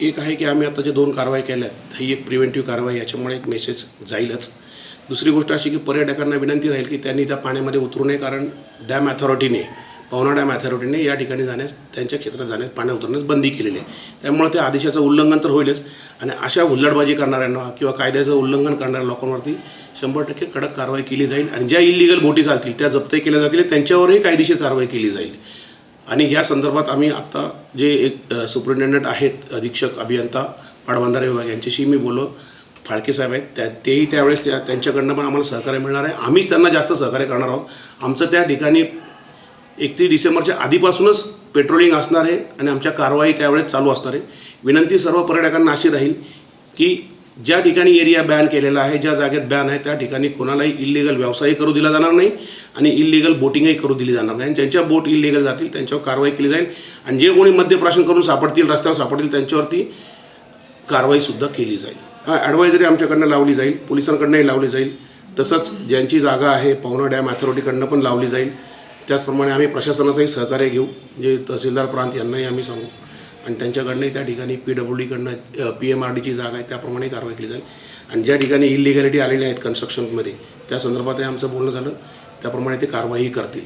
एक आहे की आम्ही आता जे दोन कारवाई केल्यात ही एक प्रिव्हेंटिव्ह कारवाई याच्यामुळे एक मेसेज जाईलच. दुसरी गोष्ट अशी की पर्यटकांना विनंती राहील की त्यांनी त्या पाण्यामध्ये उतरू नये कारण डॅम अथॉरिटीने पवना डॅम अथॉरिटीने या ठिकाणी जाण्यास त्यांच्या क्षेत्रात जाण्यास पाण्या उतरण्यास बंदी केलेली आहे. त्यामुळे त्या आदेशाचं उल्लंघन तर होईलच. आणि अशा हुल्लडबाजी करणाऱ्यांना किंवा कायद्याचं उल्लंघन करणाऱ्या लोकांवरती शंभर टक्के कडक कारवाई केली जाईल. आणि ज्या इलिगल बोटी चालतील त्या जप्तही केल्या जातील त्यांच्यावरही कायदेशीर कारवाई केली जाईल. आणि या संदर्भात आम्ही आत्ता जे एक अ, सुपरिटेंडंट आहेत अधीक्षक अभियंता पाटबंधारे विभाग यांच्याशी मी बोललो. फाळके साहेब आहेत त्या तेही त्यावेळेस त्या त्यांच्याकडनं पण आम्हाला सहकार्य मिळणार आहे. आम्हीच त्यांना जास्त सहकार्य करणार आहोत. आमचं त्या ठिकाणी एकतीस डिसेंबरच्या आधीपासूनच पेट्रोलिंग असणार आहे आणि आमच्या कारवाई त्यावेळेस चालू असणार आहे. विनंती सर्व पर्यटकांना अशी राहील की ज्या ठिकाणी एरिया बॅन केलेला आहे ज्या जागेत बॅन आहे त्या ठिकाणी कोणालाही इल्लिगल व्यवसायही करू दिला जाणार नाही आणि इल्लिगल बोटिंगही करू दिली जाणार नाही. आणि ज्यांच्या बोट इल्लिगल जातील त्यांच्यावर कारवाई केली जाईल. आणि जे कोणी मद्यप्राशन करून सापडतील रस्त्यावर सापडतील त्यांच्यावरती कारवाईसुद्धा केली जाईल. हा ॲडवायझरी आमच्याकडनं लावली जाईल पोलिसांकडनंही लावली जाईल. तसंच ज्यांची जागा आहे पवना डॅम अथॉरिटीकडनं पण लावली जाईल. त्याचप्रमाणे आम्ही प्रशासनाचंही सहकार्य घेऊ जे तहसीलदार प्रांत यांनाही आम्ही सांगू. आणि त्यांच्याकडनंही त्या ठिकाणी पी डब्ल्यू डीकडनं पी एम आर डीची जागा आहे त्याप्रमाणे कारवाई केली जाईल. आणि ज्या ठिकाणी इलिगॅलिटी आलेल्या आहेत कन्स्ट्रक्शनमध्ये त्या संदर्भातही आमचं बोलणं झालं. त्याप्रमाणे ते कारवाई करतील.